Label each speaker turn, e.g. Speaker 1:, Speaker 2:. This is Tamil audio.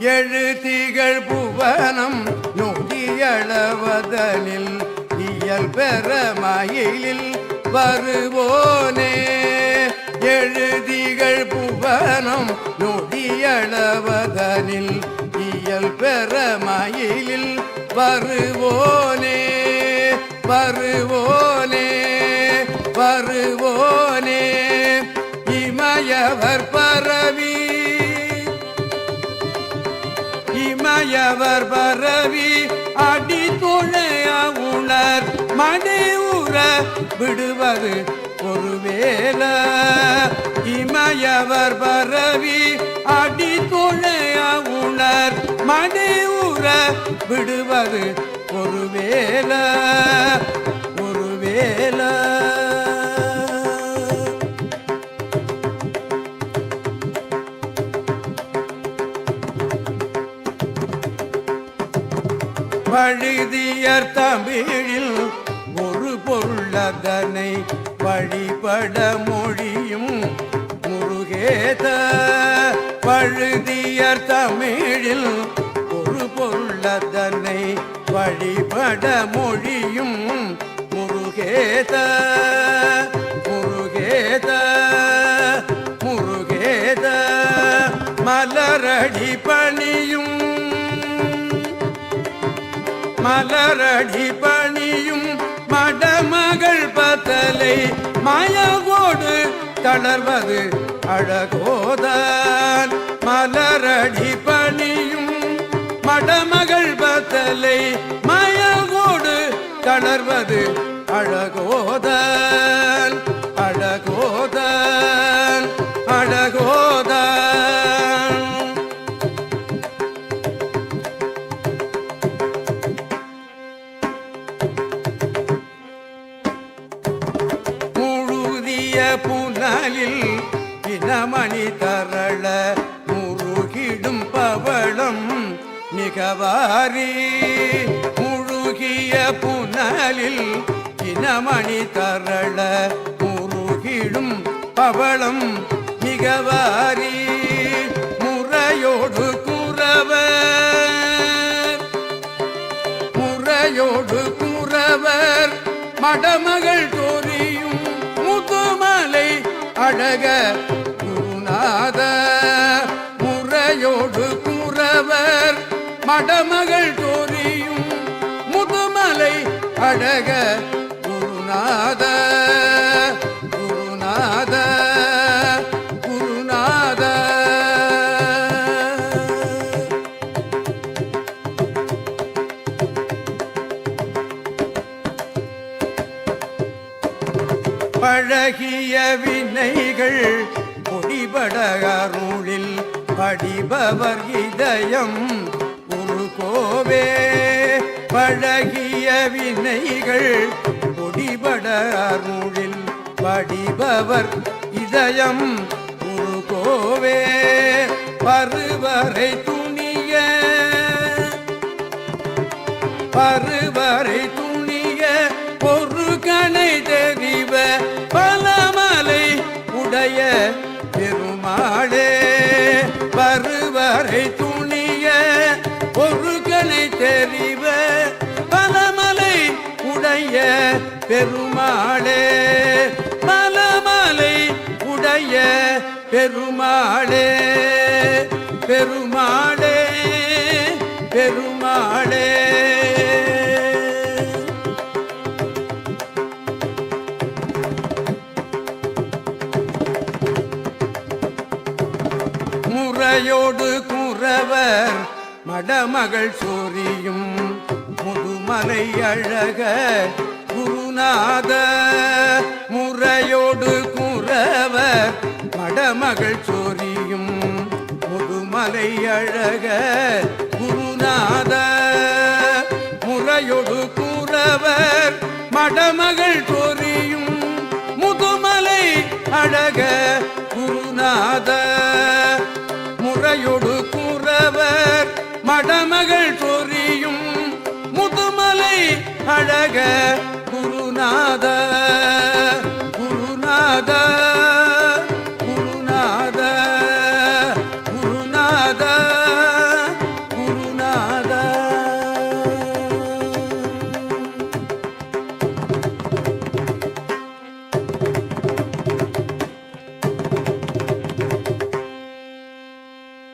Speaker 1: எழுதிகள் புவனம் நொடியளவதனில் இயல் பெற மயிலில் வருவோனே. எழுதிகள் புவனம் நொடியளவதனில் இயல் பெற மயிலில் வருவோனே. வருவோனே வருவோனே. இமயவர் பரவி மாயவர் பரவி அடி துணைய உணர் மடி உற விடுவது ஒரு இமயவர் பரவி அடி துணைய உணர் மடி உற விடுவது ஒரு வேல பழுதியர் தமிழில் ஒரு பொருளதனை வழிபட மொழியும் முருகேத. பழுதியர் தமிழில் ஒரு பொருளதனை வழிபட மொழியும் முருகேத. முருகேத முருகேத மலரடி பணியும் மலரடி பணியும் மடமகள் பத்தலை மயவோடு தளர்வது அழகோதான். மலரடி பணியும் மடமகள் பத்தலை மயவோடு தளர்வது அழகோதான். புனலில் இனமணி தரள முருகிடும் பவளம் மிகவாரி. முழுகிய புனலில் இனமணி தரள முருகிடும் பவளம் மிகவாரி. முறையோடு குறவர் முறையோடு குறவர் மடமக உலக குருநாத முறையோடு குறவர். மடமகள் தோறியும் முதுமலை அழக குருநாத. பழகிய வினைகள் பொடிபட அருளில் படிபவர் இதயம் ஒரு கோவே. பழகிய வினைகள் பொடிபட அருளில் படிபவர் இதயம் ஒரு கோவே. பருவரை துணிய பருவரை துணி அரை துணிய ஒரு தெரிவ பலமலை உடைய பெருமாளே. பலமலை உடைய பெருமாளே. பெருமாளே பெருமாளே. முறையோடு மறவர் மடமகள் சோரியும் முதுமலை அழக குருநாத முறையோடு குறவர் மடமகள் சோரியும் முதுமலை அழக குருநாத முறையோடு குறவர் மடம